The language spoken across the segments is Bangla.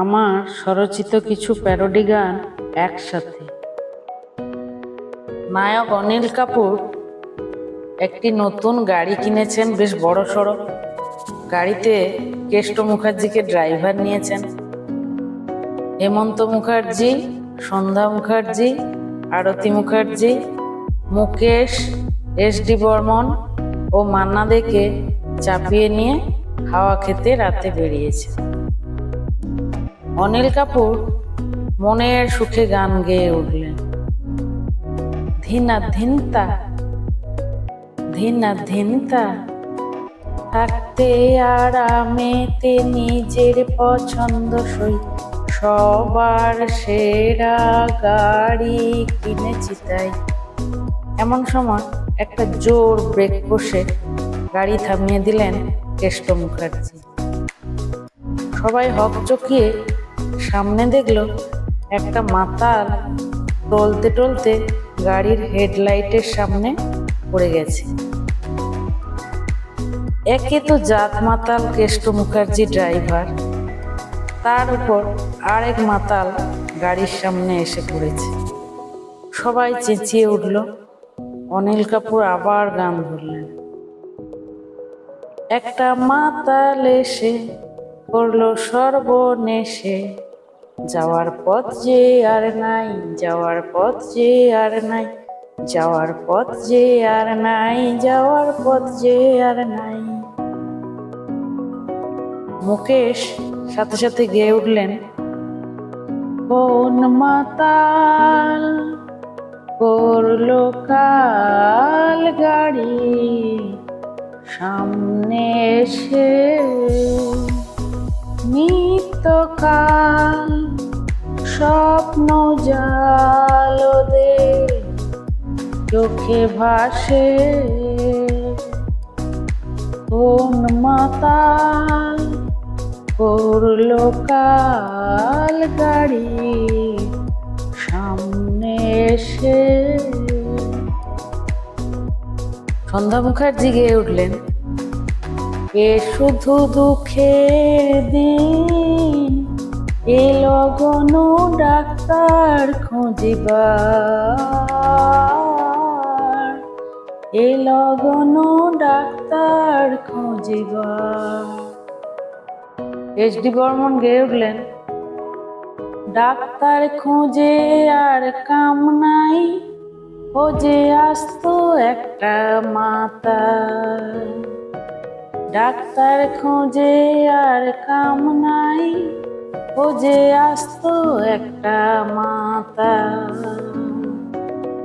আমার স্বরচিত কিছু প্যারোডি গান একসাথে। নায়ক অনিল কাপুর একটি নতুন গাড়ি কিনেছেন, বেশ বড় সড়ো। গাড়িতে কেষ্ট মুখার্জিকে ড্রাইভার নিয়েছেন। হেমন্ত মুখার্জি, সন্ধ্যা মুখার্জি, আরতি মুখার্জি, মুকেশ, এস ডি বর্মন ও মান্না দেকে চাপিয়ে নিয়ে হাওয়া খেতে রাতে বেরিয়েছে অনিল কাপুর মনের সুখে গান গেয়ে উঠলেন। ধিনা ধিনতা ধিনা ধিনতা থাকতে আরামেতে নিজের পছন্দসই সবার সেরা গাড়ি কিনেছি তাই। এমন সময় একটা জোর ব্রেক কষে গাড়ি থামিয়ে দিলেন কেষ্ট মুখার্জি। সবাই হকচকিয়ে সামনে দেখল একটা মাতাল টলতে টলতে গাড়ির হেডলাইটের সামনে পড়ে গেছে। একে তো জাত মাতাল কেষ্ট মুখার্জি ড্রাইভার, তার উপর আরেক মাতাল গাড়ির সামনে এসে পড়েছে। সবাই চেঁচিয়ে উঠল, অনিল কাপুর আবার গান ধরলেন। একটা মাতাল এসে করল সর্বনেশে। যাওয়ার পথ যে আর নাই, যাওয়ার পথ যে আর নাই, যাওয়ার পথ যে আর নাই, যাওয়ার পথ যে আর নাই। মুকেশ সাথে সাথে গেয়ে উঠলেন। কোন মাতাল, করল কাল গাড়ি, সামনে এসে নিত্যকাল স্বপ্ন জালো দে চোখে ভাসে। কোন মাতাল করল কাল গাড়ি সামনে এসে। সন্ধ্যা মুখার্জি গেয়ে উঠলেন। এ শুধু দুঃখের দিন। এ লগন ডাক্তার খুঁজিবার। এ লগন ডাক্তার খুঁজিবার। এইচ ডি বর্মন গেয়ে উঠলেন। ডাক্তার খুঁজে আর কাম নাই যে আসতো একটা মাতা। ডাক্তার খোঁজে আর কাম নাই ও যে আসতো একটা মাতা।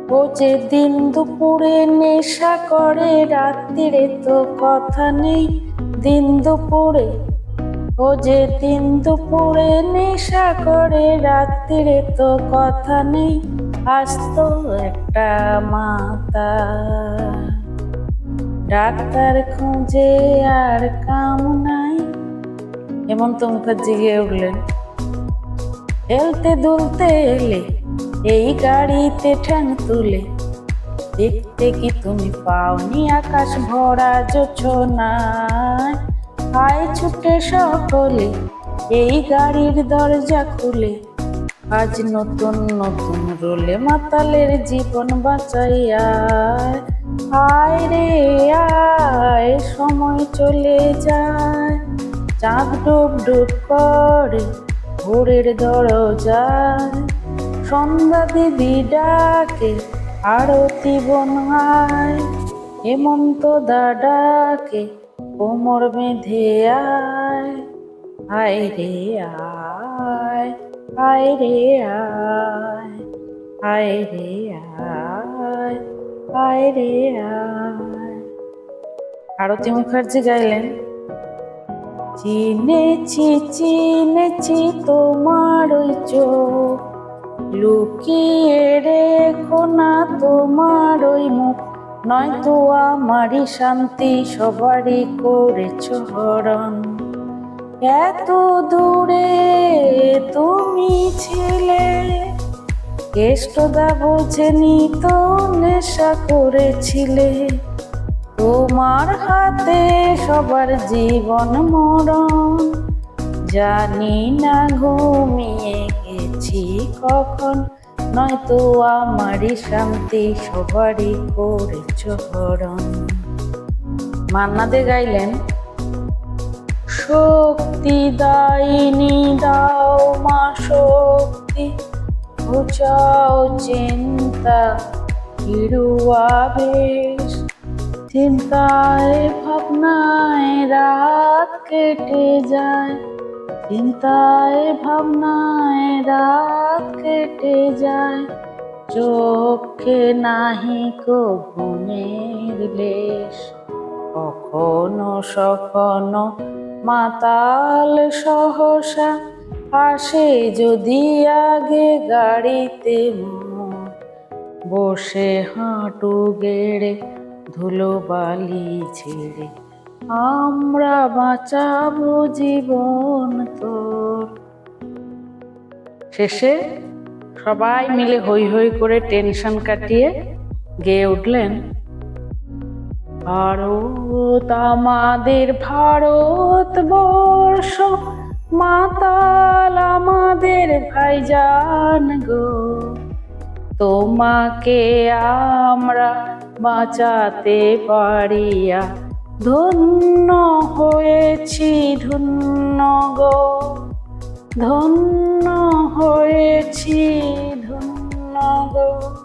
ও যে দিন দুপুরে নেশা করে, রাত্রিরে তো কথা নেই দিন দুপুরে। ও যে দিন দুপুরে নেশা করে, রাত্রিরে তো কথা নেই আসতো একটা মাতা। ডাক্তার খুঁজে আর কাম নাই। হেমন্ত মুখার্জি গিয়ে উঠলেন। হেলতে দুলতে এলে, এই গাড়িতে ঠ্যাং তুলে। দেখতে কি তুমি পাওনি আকাশ ভরা জোছনায় আয় ছুটে সকলে, এই গাড়ির দরজা খুলে। আজ নতুন নতুন রোলে মাতালের জীবন বাঁচাইয়া। আয় রে, আয়, সময় চলে যায়। চাঁদ ডুব ডুব করে ভোরের দরজায় সন্ধ্যা দিদি ডাকে, আরতি বনহায়। হেমন্ত দা ডাকে, কোমর বেঁধে আয়। আয় রে আয় আয় রে আয় আয় রে আয় আয় রে আয়। আরতি মুখার্জি গাইলেন। চিনেছি চিনেছি তোমার ওই চোখ। লুকিয়ে রেখো না তোমার ওই মুখ। নয়তো আমারই শান্তি সবারই করেছ হরণ। এত দূরে তুমি ছিলে, কেষ্টদা বোঝেনি তো নেশা করেছিলে। তোমার হাতে সবার জীবন মরণ। জানি না ঘুমিয়ে গেছি কখন, নয়তো আমারই শান্তি সবারই করেছ হরণ। মান্নাদে গাইলেন, শক্তি দাইনি, দাও মা শক্তি। ঘুচাও চিন্তা হিরুয়া বেশ। চিন্তায় ভাবনায় রাত কেটে যায়। চিন্তায় ভাবনায় রাত কেটে যায়। চোখে নাহি কো ঘুমের লেশ কখনো সখনো মাতাল সহসা আসে যদি আগে গাড়িতে বসে হাঁটু গেড়ে ধুলো বালি ছেড়ে আমরা বাঁচাবো জীবন তোর শেষে সবাই মিলে হই হই করে টেনশন কাটিয়ে গেয়ে উঠলেন। ভারত, আমাদের ভারতবর্ষ, মাতাল আমাদের ভাই ভাইজান গো। তোমাকে আমরা বাঁচাতে পারিয়া ধন্য হয়েছি ধন্য গো। ধন্য হয়েছি ধন্য গো।